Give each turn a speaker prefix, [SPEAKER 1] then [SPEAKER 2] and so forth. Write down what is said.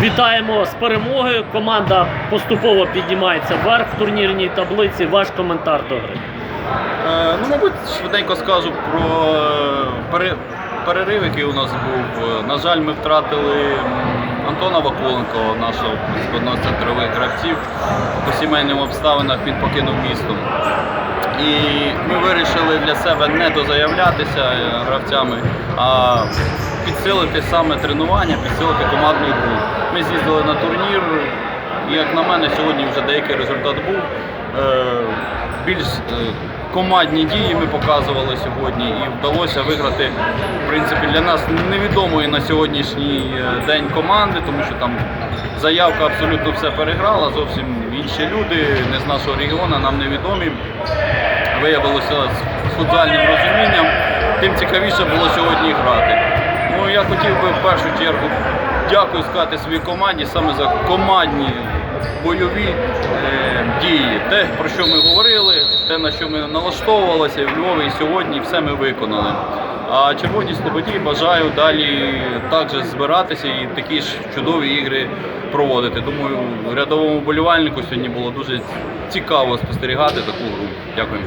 [SPEAKER 1] Вітаємо з перемогою. Команда поступово піднімається вверх в турнірній таблиці. Ваш коментар до гри.
[SPEAKER 2] Е, Ну, мабуть, швиденько скажу про е, пере- перерив, який у нас був. На жаль, ми втратили Антона Вакуленко, нашого одного з центрових гравців. По сімейним обставинах він покинув місто. І ми вирішили для себе не дозаявлятися е, гравцями, а підсилити саме тренування, підсилити командну гру. Ми з'їздили на турнір. і, Як на мене, сьогодні вже деякий результат був. Е, Більш е, командні дії ми показували сьогодні і вдалося виграти в принципі для нас невідомої на сьогоднішній день команди, тому що там заявка абсолютно все переграла. Зовсім інші люди, не з нашого регіону, нам невідомі виявилося з футзальним розумінням, тим цікавіше було сьогодні грати. Ну я хотів би в першу чергу дякую сказати своїй команді саме за командні бойові е, дії. Те, про що ми говорили, те, на що ми налаштовувалися в Львові і сьогодні, все ми виконали. А Червоній Слободі бажаю далі також збиратися і такі ж чудові ігри проводити. Думаю, рядовому болівальнику сьогодні було дуже цікаво спостерігати таку гру. Дякую.